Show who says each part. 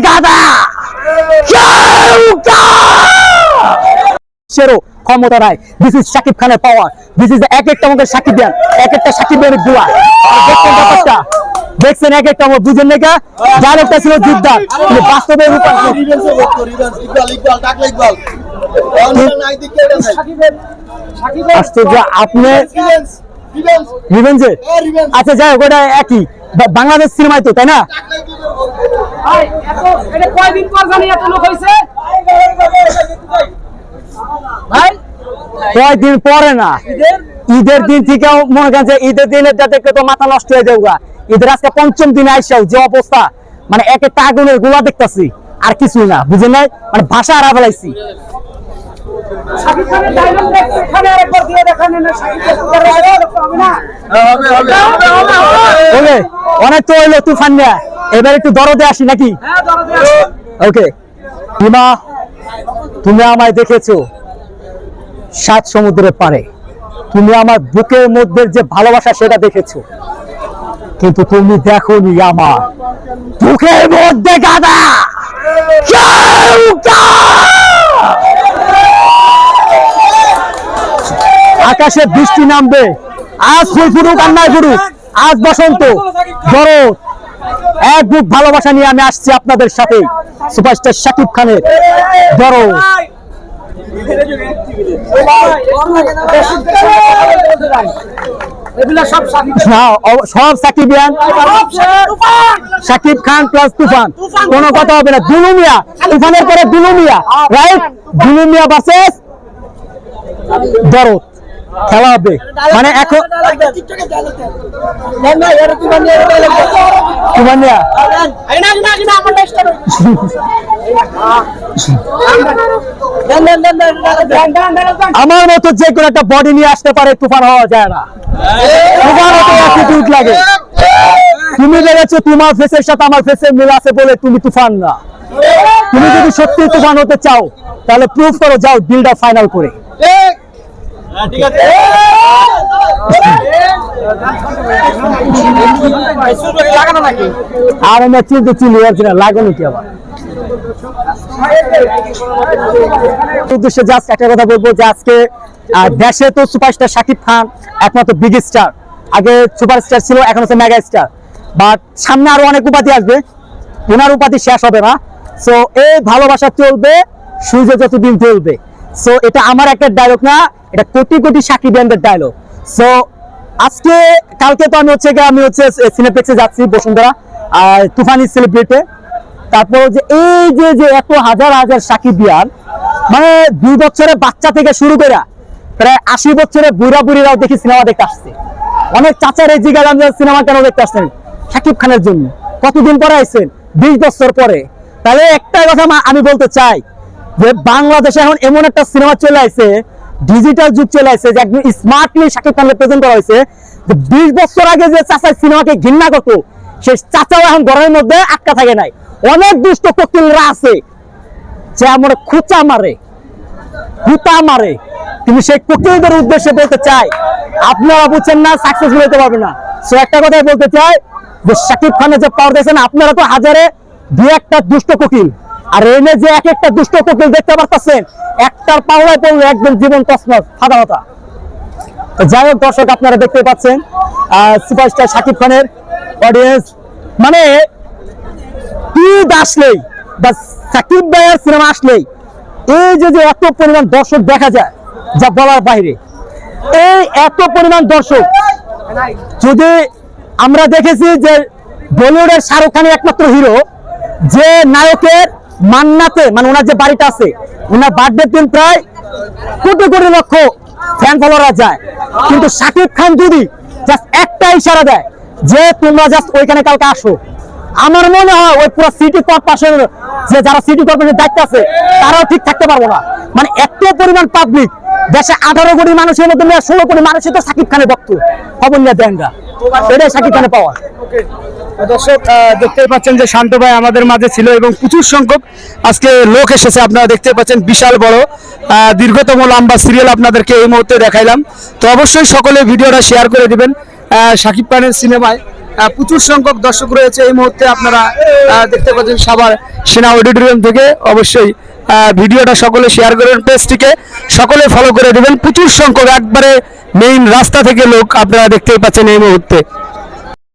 Speaker 1: গাদা সেরো ক্ষমতা নাই। দিস ইজ শাকিব খানের পাওয়ার দিস ইজ এক একটা আমাদের শাকিব খান এক একটা শাকিব খানের দোয়া দেখছেন ব্যাপারটা? দেখছেন এক একটা আমার বুঝেন নাকি ডাইরেক্টটা ছিল জিদ্দার কিন্তু বাস্তবে আশ্চর্য আপনি রিভেঞ্জে আচ্ছা যাই হোক ওটা একই। বাংলাদেশ সিনেমায় তো তাই না?
Speaker 2: এটা কয়দিন পর জানি এত লোক হয়েছে ভাই?
Speaker 1: কয়দিন পরে না? ঈদের? দিন থেকে মনে করেন যে ঈদের দিনের দেখলে তো মাথা নষ্ট হয়ে যাবে ঈদের আজকে পঞ্চম দিনে আইসাও যে অবস্থা। মানে এক আগুনের গোলা দেখতাছি আর কিছুই না বুঝে নাই? মানে ভাষা হারা ফেলাইছি। অনেক তো হইল তুফান নিয়ে। এবার একটু দরদে আসি নাকি?
Speaker 2: হ্যাঁ।
Speaker 1: ওকে হিমা তুমি আমায় দেখেছ। সাত সমুদ্রের পারে তুমি আমার বুকের মধ্যে যে ভালোবাসা সেটা দেখেছ। কিন্তু তুমি দেখোনি আমার। বুকের মধ্যে গাদা! আকাশে বৃষ্টি নামবে। আজ ফুল ফুটুক আর ফুটুক। আজ বসন্ত। শরৎ এক বুক ভালোবাসা নিয়ে আমি আসছি আপনাদের সাথে। সুপারস্টার শাকিব খানের বড়
Speaker 2: সব শাকিব।
Speaker 1: সাকিবিয়ান শাকিব খান প্লাস তুফান। কোনো কথা হবে না। তুফানের পরে রাইট দরদ। খেলা হবে। মানে এখন আমার মতো যে কোনো একটা বডি নিয়ে আসতে পারে, তুফান হওয়া যায় না। হতে অ্যাটিটিউড লাগে। তুমি ভেবেছো তোমার ফেসের সাথে আমার ফেসের মিল আছে বলে তুমি তুফান না। তুমি যদি সত্যি তুফান হতে চাও, তাহলে প্রুফ করো, যাও ডিলটা ফাইনাল করে। আর চিনতে চিনি যাচ্ছি না কি আবার উদ্দেশ্যে জাস্ট একটা কথা বলব যে আজকে দেশে তো সুপারস্টার শাকিব খান একমাত্র বিগ স্টার আগে সুপারস্টার ছিল এখন হচ্ছে মেগা স্টার। বাট সামনে আরও অনেক উপাধি আসবে ওনার উপাধি শেষ হবে না। সো এই ভালোবাসা চলবে সূর্য যতদিন চলবে সো এটা আমার একটা ডায়লগ না, এটা কোটি কোটি সাকিব ব্যান্ডের ডায়লগ সো আজকে, কালকে তো আমি হচ্ছে আমি হচ্ছে সিনেপ্লেক্সে যাচ্ছি বসুন্ধরা, আর তুফানি সেলিব্রেটে তারপর যে এই যে যে এত হাজার হাজার সাকিব বিয়ার মানে দুই বছরের বাচ্চা থেকে শুরু করে, প্রায় আশি বছরের বুড়া বুড়িরাও দেখি সিনেমা দেখতে আসছে। অনেক চাচার এই জিগালাম যে সিনেমা কেন দেখতে আসছেন সাকিব খানের জন্য। কতদিন পরে আইছেন? বিশ বছর পরে। তাহলে একটা কথা আমি বলতে চাই যে বাংলাদেশে এখন এমন একটা সিনেমা চলে আসছে ডিজিটাল যুগ চলে আসছে যে একদম স্মার্টলি শাকিব খানকে প্রেজেন্ট করা হয়েছে। যে বিশ বছর আগে যে চাচাই সিনেমাকে ঘৃণা করতো, সেই চাচাও এখন ঘরের মধ্যে আটকা থাকে নাই। অনেক দুষ্ট কোকিলরা আছে, যে আমরা খুচা মারে হুতা মারে। কিন্তু সেই কোকিলদের উদ্দেশ্যে বলতে চাই, আপনারা বুঝছেন না সাকসেসফুল হতে পারবে না। সো একটা কথাই বলতে চাই, যে শাকিব খানের যে পাওয়ার দিয়েছেন, আপনারা তো হাজারে দু একটা দুষ্ট কোকিল। আর এনে যে এক একটা দুষ্ট কোকিল দেখতে পারতেছেন, একটার পাওয়ায় পড়লে একদম জীবন তসমস ফাদা হতা যাই হোক, দর্শক, আপনারা দেখতে পাচ্ছেন সুপারস্টার শাকিব খানের অডিয়েন্স মানে ঈদ আসলেই, বা সাকিব ভাইয়ের সিনেমা আসলেই, এই যে যে এত পরিমাণ দর্শক দেখা যায়, যা বলার বাইরে, এই এত পরিমাণ দর্শক, যদি আমরা দেখেছি যে বলিউডের শাহরুখ খানের একমাত্র হিরো, যে নায়কের মান্নাতে মানে ওনার যে বাড়িটা আছে, ওনার বার্থডে দিন প্রায় কোটি কোটি লক্ষ ফ্যান ফলোয়াররা যায়। কিন্তু শাকিব খান যদি জাস্ট একটা ইশারা দেয় যে তোমরা জাস্ট ওইখানে কালকে আসো, আমার মনে হয় ওই পুরো সিটি কর্পোরেশন যে যারা সিটি কর্পোরেশনের দায়িত্ব আছে, তারাও ঠিক থাকতে পারব না। মানে এত পরিমাণ পাবলিক দেশে আঠারো কোটি মানুষের মধ্যে ষোলো কোটি মানুষই তো সাকিব খানের ভক্ত। খবর নিয়ে দেন এটাই সাকিব খানের পাওয়া
Speaker 3: দর্শক আহ, দেখতেই পাচ্ছেন যে শান্ত ভাই আমাদের মাঝে ছিল এবং প্রচুর সংখ্যক আজকে লোক এসেছে। আপনারা দেখতে পাচ্ছেন বিশাল বড় দীর্ঘতম লম্বা সিরিয়াল আপনাদেরকে এই মুহূর্তে দেখাইলাম। তো অবশ্যই সকলে ভিডিওটা শেয়ার করে দিবেন। শাকিব খানের সিনেমায় প্রচুর সংখ্যক দর্শক রয়েছে এই মুহূর্তে আপনারা দেখতে পাচ্ছেন সাভার সেনা অডিটোরিয়াম থেকে। অবশ্যই ভিডিওটা সকলে শেয়ার করবেন পেজটিকে সকলে ফলো করে দেবেন। প্রচুর সংখ্যক একবারে মেইন রাস্তা থেকে লোক আপনারা দেখতেই পাচ্ছেন এই মুহূর্তে।